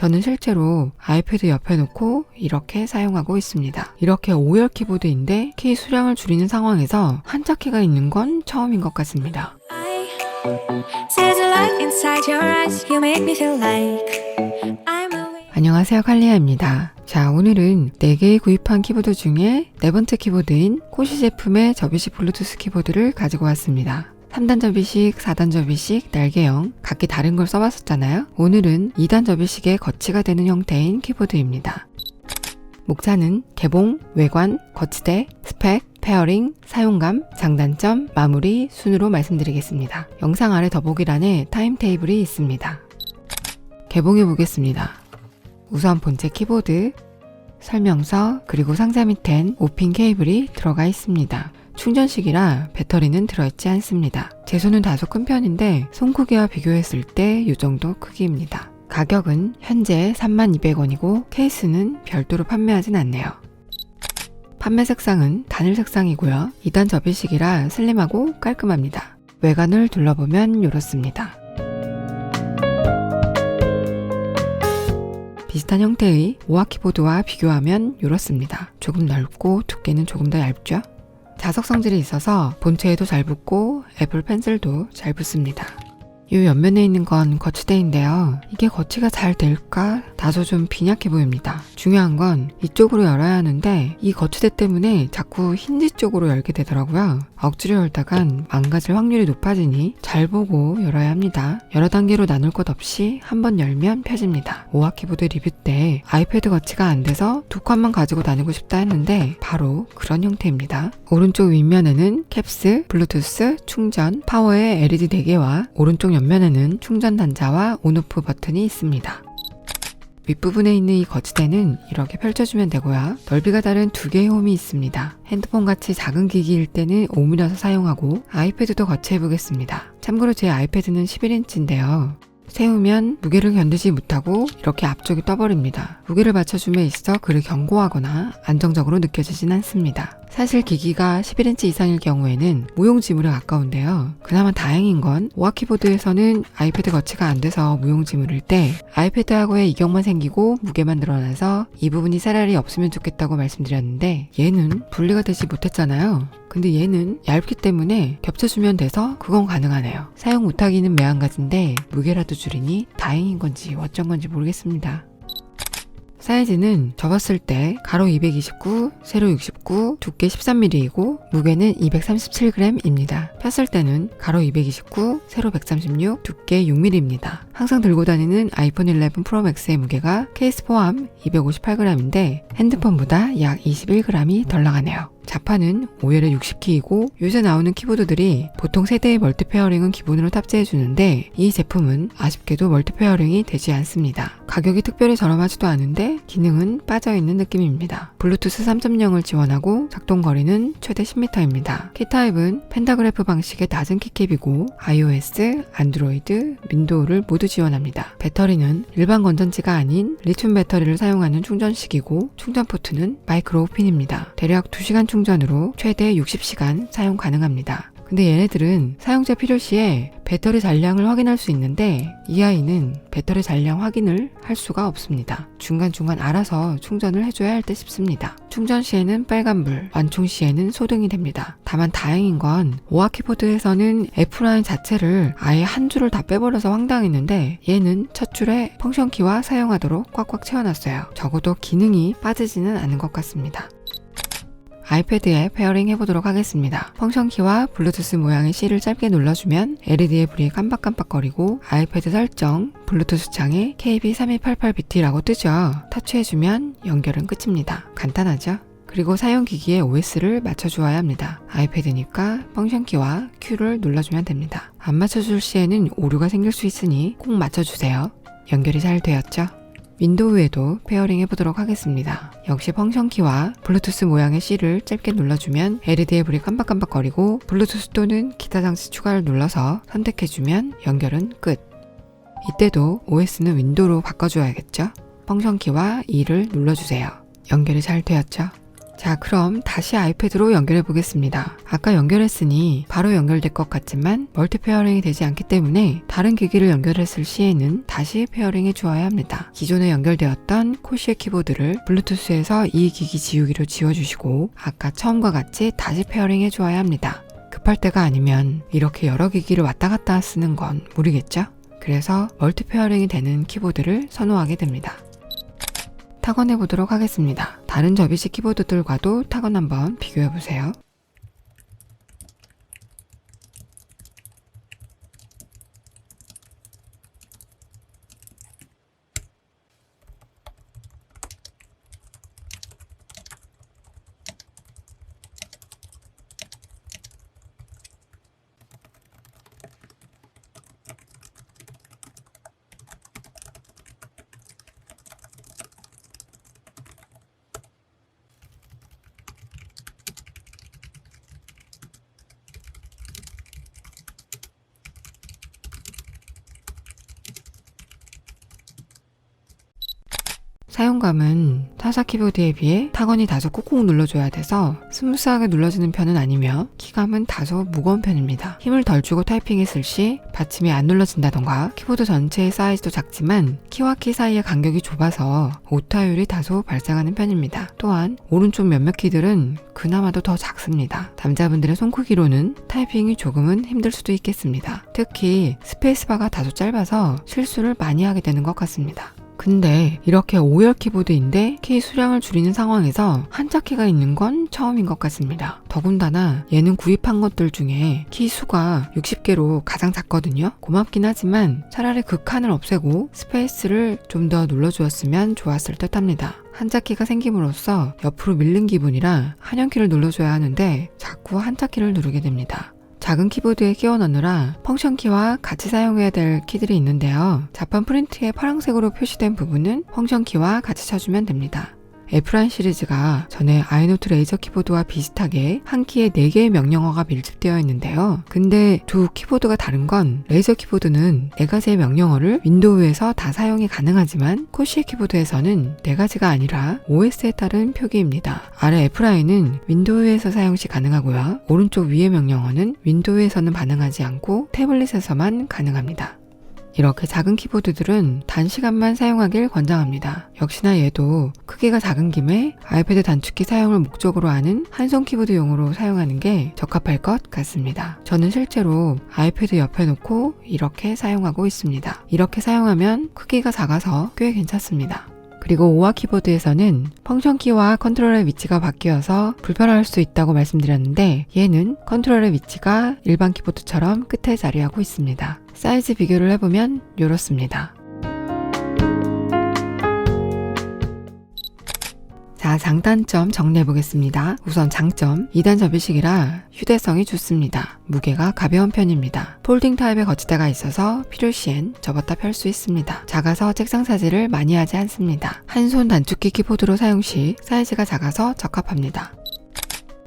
저는 실제로 아이패드 옆에 놓고 이렇게 사용하고 있습니다. 이렇게 5열 키보드인데 키 수량을 줄이는 상황에서 한자 키가 있는 건 처음인 것 같습니다. 안녕하세요 칼리아입니다. 자 오늘은 4개의 구입한 키보드 중에 네 번째 키보드인 코시 제품의 접이식 블루투스 키보드를 가지고 왔습니다. 3단 접이식, 4단 접이식, 날개형 각기 다른 걸 써봤었잖아요. 오늘은 2단 접이식의 거치가 되는 형태인 키보드입니다. 목차는 개봉, 외관, 거치대, 스펙, 페어링, 사용감, 장단점, 마무리 순으로 말씀드리겠습니다. 영상 아래 더보기란에 타임테이블이 있습니다. 개봉해 보겠습니다. 우선 본체 키보드, 설명서, 그리고 상자 밑엔 5핀 케이블이 들어가 있습니다. 충전식이라 배터리는 들어있지 않습니다. 제 손은 다소 큰 편인데 손 크기와 비교했을 때 이 정도 크기입니다. 가격은 현재 32,200원이고 케이스는 별도로 판매하진 않네요. 판매 색상은 단일 색상이고요. 2단 접이식이라 슬림하고 깔끔합니다. 외관을 둘러보면 이렇습니다. 비슷한 형태의 오아 키보드와 비교하면 이렇습니다. 조금 넓고 두께는 조금 더 얇죠? 자석 성질이 있어서 본체에도 잘 붙고 애플 펜슬도 잘 붙습니다. 이 옆면에 있는 건 거치대인데요. 이게 거치가 잘 될까 다소 좀 빈약해 보입니다. 중요한 건 이쪽으로 열어야 하는데 이 거치대 때문에 자꾸 힌지 쪽으로 열게 되더라고요. 억지로 열다간 망가질 확률이 높아지니 잘 보고 열어야 합니다. 여러 단계로 나눌 것 없이 한 번 열면 펴집니다. 오아 키보드 리뷰 때 아이패드 거치가 안 돼서 두 칸만 가지고 다니고 싶다 했는데 바로 그런 형태입니다. 오른쪽 윗면에는 캡스, 블루투스, 충전, 파워의 LED 4개와 오른쪽 옆 면에는 충전 단자와 온오프 버튼이 있습니다. 윗부분에 있는 이 거치대는 이렇게 펼쳐주면 되고요. 넓이가 다른 두 개의 홈이 있습니다. 핸드폰 같이 작은 기기일 때는 오므려서 사용하고 아이패드도 거치해 보겠습니다. 참고로 제 아이패드는 11인치인데요. 세우면 무게를 견디지 못하고 이렇게 앞쪽이 떠버립니다. 무게를 맞춰줌에 있어 그를 견고하거나 안정적으로 느껴지진 않습니다. 사실 기기가 11인치 이상일 경우에는 무용지물에 가까운데요. 그나마 다행인 건 오아 키보드에서는 아이패드 거치가 안 돼서 무용지물일 때 아이패드하고의 이격만 생기고 무게만 늘어나서 이 부분이 차라리 없으면 좋겠다고 말씀드렸는데 얘는 분리가 되지 못했잖아요. 근데 얘는 얇기 때문에 겹쳐주면 돼서 그건 가능하네요. 사용 못하기는 매한가지인데 무게라도 줄이니 다행인 건지 어쩐 건지 모르겠습니다. 사이즈는 접었을 때 가로 229, 세로 69, 두께 13mm이고 무게는 237g입니다. 폈을 때는 가로 229, 세로 136, 두께 6mm입니다. 항상 들고 다니는 아이폰 11 프로 맥스의 무게가 케이스 포함 258g인데 핸드폰보다 약 21g이 덜 나가네요. 자판은 5열에 60키이고 요새 나오는 키보드들이 보통 세대의 멀티 페어링은 기본으로 탑재해 주는데 이 제품은 아쉽게도 멀티 페어링이 되지 않습니다. 가격이 특별히 저렴하지도 않은데 기능은 빠져있는 느낌입니다. 블루투스 3.0을 지원하고 작동 거리는 최대 10m입니다. 키 타입은 펜타그래프 방식의 낮은 키캡이고 iOS, 안드로이드, 윈도우를 모두 지원합니다. 배터리는 일반 건전지가 아닌 리튬 배터리를 사용하는 충전식이고 충전 포트는 마이크로 핀입니다. 대략 2시간 충전으로 최대 60시간 사용 가능합니다. 근데 얘네들은 사용자 필요 시에 배터리 잔량을 확인할 수 있는데 이 아이는 배터리 잔량 확인을 할 수가 없습니다. 중간중간 알아서 충전을 해줘야 할듯 싶습니다. 충전 시에는 빨간불, 완충 시에는 소등이 됩니다. 다만 다행인 건 오아 키보드에서는 F라인 자체를 아예 한 줄을 다 빼버려서 황당했는데 얘는 첫 줄에 펑션키와 사용하도록 꽉꽉 채워놨어요. 적어도 기능이 빠지지는 않은 것 같습니다. 아이패드에 페어링 해보도록 하겠습니다. 펑션키와 블루투스 모양의 C를 짧게 눌러주면 LED의 불이 깜빡깜빡거리고 아이패드 설정, 블루투스 창에 KB3288BT라고 뜨죠. 터치해주면 연결은 끝입니다. 간단하죠? 그리고 사용기기에 OS를 맞춰주어야 합니다. 아이패드니까 펑션키와 Q를 눌러주면 됩니다. 안 맞춰줄 시에는 오류가 생길 수 있으니 꼭 맞춰주세요. 연결이 잘 되었죠? 윈도우에도 페어링 해보도록 하겠습니다. 역시 펑션 키와 블루투스 모양의 C를 짧게 눌러주면 LED의 불이 깜빡깜빡거리고 블루투스 또는 기타 장치 추가를 눌러서 선택해주면 연결은 끝. 이때도 OS는 윈도우로 바꿔줘야겠죠? 펑션 키와 E를 눌러주세요. 연결이 잘 되었죠? 자, 그럼 다시 아이패드로 연결해 보겠습니다. 아까 연결했으니 바로 연결될 것 같지만 멀티 페어링이 되지 않기 때문에 다른 기기를 연결했을 시에는 다시 페어링해 주어야 합니다. 기존에 연결되었던 코시의 키보드를 블루투스에서 이 기기 지우기로 지워주시고 아까 처음과 같이 다시 페어링해 주어야 합니다. 급할 때가 아니면 이렇게 여러 기기를 왔다 갔다 쓰는 건 무리겠죠? 그래서 멀티 페어링이 되는 키보드를 선호하게 됩니다. 타건해 보도록 하겠습니다. 다른 접이식 키보드들과도 타건 한번 비교해 보세요. 사용감은 타사 키보드에 비해 타건이 다소 꾹꾹 눌러줘야 돼서 스무스하게 눌러지는 편은 아니며 키감은 다소 무거운 편입니다. 힘을 덜 주고 타이핑했을 시 받침이 안 눌러진다던가 키보드 전체의 사이즈도 작지만 키와 키 사이의 간격이 좁아서 오타율이 다소 발생하는 편입니다. 또한 오른쪽 몇몇 키들은 그나마도 더 작습니다. 남자분들의 손크기로는 타이핑이 조금은 힘들 수도 있겠습니다. 특히 스페이스바가 다소 짧아서 실수를 많이 하게 되는 것 같습니다. 근데 이렇게 5열 키보드인데 키 수량을 줄이는 상황에서 한자 키가 있는 건 처음인 것 같습니다. 더군다나 얘는 구입한 것들 중에 키 수가 60개로 가장 작거든요. 고맙긴 하지만 차라리 그 칸을 없애고 스페이스를 좀 더 눌러주었으면 좋았을 듯 합니다. 한자키가 생김으로써 옆으로 밀린 기분이라 한영키를 눌러줘야 하는데 자꾸 한자키를 누르게 됩니다. 작은 키보드에 끼워 넣느라 펑션 키와 같이 사용해야 될 키들이 있는데요. 자판 프린트에 파란색으로 표시된 부분은 펑션 키와 같이 쳐주면 됩니다. F1 시리즈가 전에 아이노트 레이저 키보드와 비슷하게 한 키에 4개의 명령어가 밀집되어 있는데요. 근데 두 키보드가 다른 건 레이저 키보드는 4가지의 명령어를 윈도우에서 다 사용이 가능하지만 코시의 키보드에서는 4가지가 아니라 OS에 따른 표기입니다. 아래 F라인은 윈도우에서 사용 시 가능하고요. 오른쪽 위의 명령어는 윈도우에서는 반응하지 않고 태블릿에서만 가능합니다. 이렇게 작은 키보드들은 단시간만 사용하길 권장합니다. 역시나 얘도 크기가 작은 김에 아이패드 단축키 사용을 목적으로 하는 한손 키보드용으로 사용하는 게 적합할 것 같습니다. 저는 실제로 아이패드 옆에 놓고 이렇게 사용하고 있습니다. 이렇게 사용하면 크기가 작아서 꽤 괜찮습니다. 그리고 오화 키보드에서는 펑션 키와 컨트롤의 위치가 바뀌어서 불편할 수 있다고 말씀드렸는데 얘는 컨트롤의 위치가 일반 키보드처럼 끝에 자리하고 있습니다. 사이즈 비교를 해보면 이렇습니다. 자, 장단점 정리해 보겠습니다. 우선 장점, 2단 접이식이라 휴대성이 좋습니다. 무게가 가벼운 편입니다. 폴딩 타입의 거치대가 있어서 필요시엔 접었다 펼 수 있습니다. 작아서 책상 사지를 많이 하지 않습니다. 한 손 단축키 키보드로 사용 시 사이즈가 작아서 적합합니다.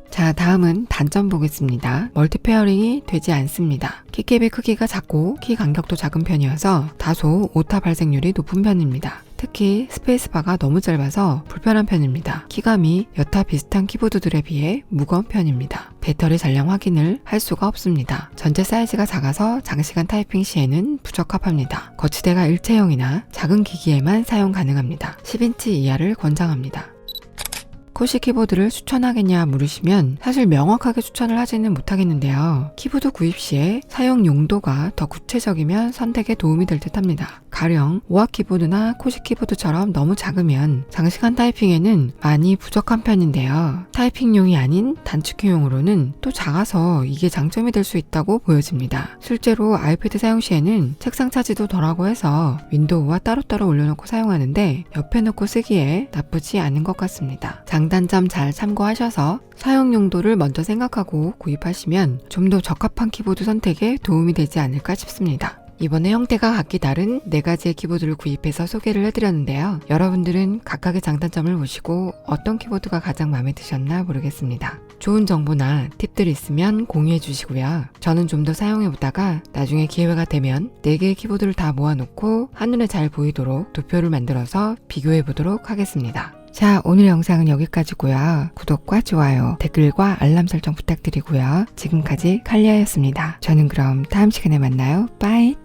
자, 다음은 단점 보겠습니다. 멀티 페어링이 되지 않습니다. 키캡의 크기가 작고 키 간격도 작은 편이어서 다소 오타 발생률이 높은 편입니다. 특히 스페이스바가 너무 짧아서 불편한 편입니다. 키감이 여타 비슷한 키보드들에 비해 무거운 편입니다. 배터리 잔량 확인을 할 수가 없습니다. 전체 사이즈가 작아서 장시간 타이핑 시에는 부적합합니다. 거치대가 일체형이나 작은 기기에만 사용 가능합니다. 10인치 이하를 권장합니다. 코시 키보드를 추천하겠냐 물으시면 사실 명확하게 추천을 하지는 못하겠는데요. 키보드 구입 시에 사용 용도가 더 구체적이면 선택에 도움이 될 듯 합니다. 가령 오화 키보드나 코시 키보드처럼 너무 작으면 장시간 타이핑에는 많이 부족한 편인데요. 타이핑용이 아닌 단축키용으로는 또 작아서 이게 장점이 될 수 있다고 보여집니다. 실제로 아이패드 사용 시에는 책상 차지도 덜하고 해서 윈도우와 따로따로 올려놓고 사용하는데 옆에 놓고 쓰기에 나쁘지 않은 것 같습니다. 장단점 잘 참고하셔서 사용 용도를 먼저 생각하고 구입하시면 좀 더 적합한 키보드 선택에 도움이 되지 않을까 싶습니다. 이번에 형태가 각기 다른 네 가지의 키보드를 구입해서 소개를 해드렸는데요. 여러분들은 각각의 장단점을 보시고 어떤 키보드가 가장 마음에 드셨나 모르겠습니다. 좋은 정보나 팁들 있으면 공유해 주시고요. 저는 좀 더 사용해 보다가 나중에 기회가 되면 4개의 키보드를 다 모아놓고 한눈에 잘 보이도록 도표를 만들어서 비교해 보도록 하겠습니다. 자, 오늘 영상은 여기까지고요. 구독과 좋아요, 댓글과 알람 설정 부탁드리고요. 지금까지 칼리아였습니다. 저는 그럼 다음 시간에 만나요. 빠이.